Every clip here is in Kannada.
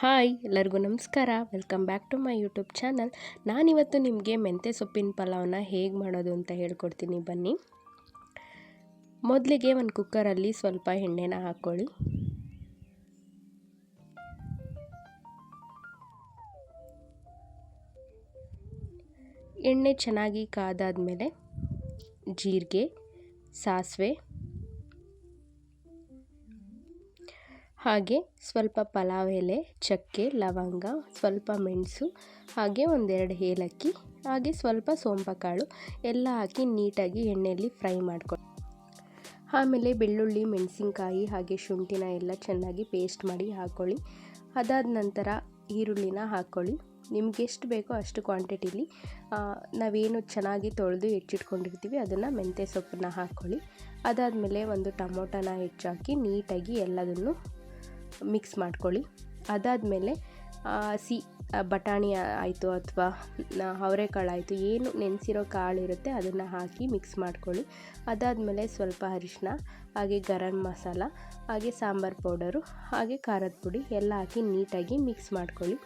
ಹಾಯ್, ಎಲ್ಲರಿಗೂ ನಮಸ್ಕಾರ. Welcome back to my YouTube channel. ನಾನಿವತ್ತು ನಿಮಗೆ ಮೆಂತ್ಯ ಸೊಪ್ಪಿನ ಪಲಾವನ್ನ ಹೇಗೆ ಮಾಡೋದು ಅಂತ ಹೇಳ್ಕೊಡ್ತೀನಿ. ಬನ್ನಿ. ಮೊದಲಿಗೆ ಒಂದು ಕುಕ್ಕರಲ್ಲಿ ಸ್ವಲ್ಪ ಎಣ್ಣೆನ ಹಾಕ್ಕೊಳ್ಳಿ ಎಣ್ಣೆ ಚೆನ್ನಾಗಿ ಕಾದಾದ್ಮೇಲೆ ಜೀರಿಗೆ, ಸಾಸಿವೆ ಹಾಗೆ ಸ್ವಲ್ಪ ಪಲಾವ್ ಎಲೆ, ಚಕ್ಕೆ, ಲವಂಗ, ಸ್ವಲ್ಪ ಮೆಣಸು, ಹಾಗೆ ಒಂದೆರಡು ಏಲಕ್ಕಿ, ಹಾಗೆ ಸ್ವಲ್ಪ ಸೋಂಪ ಕಾಳು ಎಲ್ಲ ಹಾಕಿ ನೀಟಾಗಿ ಎಣ್ಣೆಯಲ್ಲಿ ಫ್ರೈ ಮಾಡ್ಕೊಳ್ಳಿ ಆಮೇಲೆ ಬೆಳ್ಳುಳ್ಳಿ, ಮೆಣಸಿನ್ಕಾಯಿ ಹಾಗೆ ಶುಂಠಿನ ಎಲ್ಲ ಚೆನ್ನಾಗಿ ಪೇಸ್ಟ್ ಮಾಡಿ ಹಾಕ್ಕೊಳ್ಳಿ ಅದಾದ ನಂತರ ಈರುಳ್ಳಿನ ಹಾಕ್ಕೊಳ್ಳಿ ನಿಮ್ಗೆ ಎಷ್ಟು ಬೇಕೋ ಅಷ್ಟು ಕ್ವಾಂಟಿಟಿಲಿ ನಾವೇನು ಚೆನ್ನಾಗಿ ತೊಳೆದು ಹೆಚ್ಚಿಟ್ಕೊಂಡಿರ್ತೀವಿ, ಅದನ್ನು ಮೆಂತ್ಯ ಸೊಪ್ಪನ್ನ ಹಾಕ್ಕೊಳ್ಳಿ ಅದಾದಮೇಲೆ ಒಂದು ಟೊಮೊಟೊನ ಹೆಚ್ಚಾಕಿ ನೀಟಾಗಿ ಎಲ್ಲದನ್ನು ಮಿಕ್ಸ್ ಮಾಡ್ಕೊಳ್ಳಿ. ಅದಾದಮೇಲೆ ಹಸಿ ಬಟಾಣಿ ಆಯಿತು ಅಥವಾ ಅವರೆಕಾಳು ಆಯಿತು ಏನು ನೆನೆಸಿರೋ ಕಾಳು ಇರುತ್ತೆ ಅದನ್ನು ಹಾಕಿ ಮಿಕ್ಸ್ ಮಾಡ್ಕೊಳ್ಳಿ. ಅದಾದಮೇಲೆ ಸ್ವಲ್ಪ ಅರಿಶಿನ ಹಾಗೆ ಗರಂ ಮಸಾಲ, ಹಾಗೆ ಸಾಂಬಾರು ಪೌಡರು, ಹಾಗೆ ಖಾರದ ಪುಡಿ ಎಲ್ಲ ಹಾಕಿ ನೀಟಾಗಿ ಮಿಕ್ಸ್ ಮಾಡ್ಕೊಳ್ಳಿ.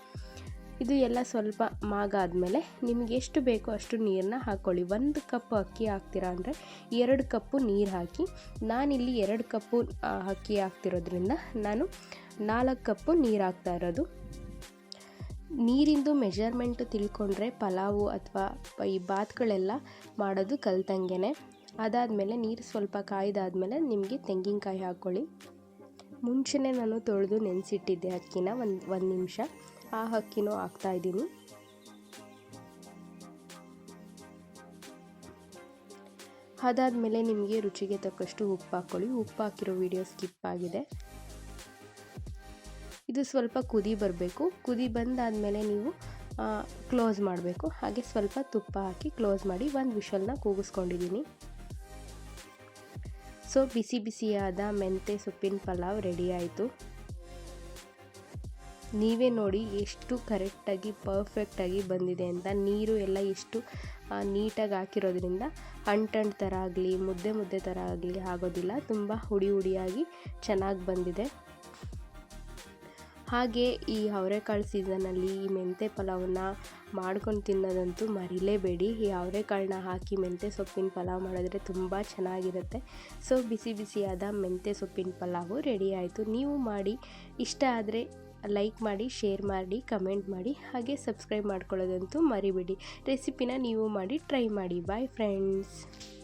ಇದು ಎಲ್ಲ ಸ್ವಲ್ಪ ಮಾಗಾದಮೇಲೆ ನಿಮಗೆ ಎಷ್ಟು ಬೇಕೋ ಅಷ್ಟು ನೀರನ್ನ ಹಾಕ್ಕೊಳ್ಳಿ ಒಂದು ಕಪ್ ಅಕ್ಕಿ ಹಾಕ್ತೀರಾ ಅಂದರೆ ಎರಡು ಕಪ್ಪು ನೀರು ಹಾಕಿ, ನಾನಿಲ್ಲಿ ಎರಡು ಕಪ್ಪು ಅಕ್ಕಿ ಹಾಕ್ತಿರೋದ್ರಿಂದ ನಾನು ನಾಲ್ಕು ಕಪ್ಪು ನೀರು ಹಾಕ್ತಾ ಇರೋದು. ನೀರಿಂದು ಮೆಷರ್ಮೆಂಟು ತಿಳ್ಕೊಂಡ್ರೆ ಪಲಾವು ಅಥವಾ ಈ ಬಾತ್ಗಳೆಲ್ಲ ಮಾಡೋದು ಕಲ್ತಂಗೆ ಅದಾದಮೇಲೆ ನೀರು ಸ್ವಲ್ಪ ಕಾಯ್ದಾದ್ಮೇಲೆ ನಿಮಗೆ ತೆಂಗಿನಕಾಯಿ ಹಾಕ್ಕೊಳ್ಳಿ ಮುಂಚೆನೇ ನಾನು ತೊಳೆದು ನೆನೆಸಿಟ್ಟಿದ್ದೆ ಅಕ್ಕಿನ ಒಂದು ಒಂದು ನಿಮಿಷ. ಆ ಅಕ್ಕಿನೂ ಹಾಕ್ತಾಯಿದ್ದೀನಿ ಅದಾದಮೇಲೆ ನಿಮಗೆ ರುಚಿಗೆ ತಕ್ಕಷ್ಟು ಉಪ್ಪು ಹಾಕ್ಕೊಳ್ಳಿ. ಉಪ್ಪು ಹಾಕಿರೋ ವಿಡಿಯೋ ಸ್ಕಿಪ್ ಆಗಿದೆ. ಇದು ಸ್ವಲ್ಪ ಕುದಿ ಬರಬೇಕು. ಕುದಿ ಬಂದಾದಮೇಲೆ ನೀವು ಕ್ಲೋಸ್ ಮಾಡಬೇಕು. ಹಾಗೆ ಸ್ವಲ್ಪ ತುಪ್ಪ ಹಾಕಿ ಕ್ಲೋಸ್ ಮಾಡಿ ಒಂದು ವಿಶಲ್ನ ಕೂಗಿಸ್ಕೊಂಡಿದ್ದೀನಿ. ಸೊ ಬಿಸಿ ಬಿಸಿಯಾದ ಮೆಂತೆ ಸೊಪ್ಪಿನ ಪಲಾವ್ ರೆಡಿ ಆಯಿತು. ನೀವೇ ನೋಡಿ ಎಷ್ಟು ಕರೆಕ್ಟಾಗಿ, ಪರ್ಫೆಕ್ಟಾಗಿ ಬಂದಿದೆ ಅಂತ. ನೀರು ಎಲ್ಲ ಎಷ್ಟು ನೀಟಾಗಿ ಹಾಕಿರೋದ್ರಿಂದ ಅಂಟಂಟ್ ಥರ ಆಗಲಿ, ಮುದ್ದೆ ಮುದ್ದೆ ಥರ ಆಗಲಿ ಆಗೋದಿಲ್ಲ. ತುಂಬ ಹುಡಿ ಹುಡಿಯಾಗಿ ಚೆನ್ನಾಗಿ ಬಂದಿದೆ. ಹಾಗೆ ಈ ಅವರೆಕಾಳು ಸೀಸನಲ್ಲಿ ಈ ಮೆಂತೆ ಪಲಾವನ್ನ ಮಾಡ್ಕೊಂಡು ತಿನ್ನೋದಂತೂ ಮರಿಲೇಬೇಡಿ. ಈ ಅವರೆಕಾಳನ್ನ ಹಾಕಿ ಮೆಂತೆ ಸೊಪ್ಪಿನ ಪಲಾವ್ ಮಾಡಿದ್ರೆ ತುಂಬ ಚೆನ್ನಾಗಿರುತ್ತೆ. ಸೊ, ಬಿಸಿ ಬಿಸಿಯಾದ ಮೆಂತೆ ಸೊಪ್ಪಿನ ಪಲಾವು ರೆಡಿ ಆಯಿತು. ನೀವು ಮಾಡಿ, ಇಷ್ಟ ಆದರೆ ಲೈಕ್ ಮಾಡಿ, ಶೇರ್ ಮಾಡಿ, ಕಮೆಂಟ್ ಮಾಡಿ, ಹಾಗೆ ಸಬ್ಸ್ಕ್ರೈಬ್ ಮಾಡ್ಕೊಳ್ಳೋದಂತೂ ಮರಿಬೇಡಿ. ರೆಸಿಪಿನ ನೀವು ಮಾಡಿ, ಟ್ರೈ ಮಾಡಿ. Bye friends.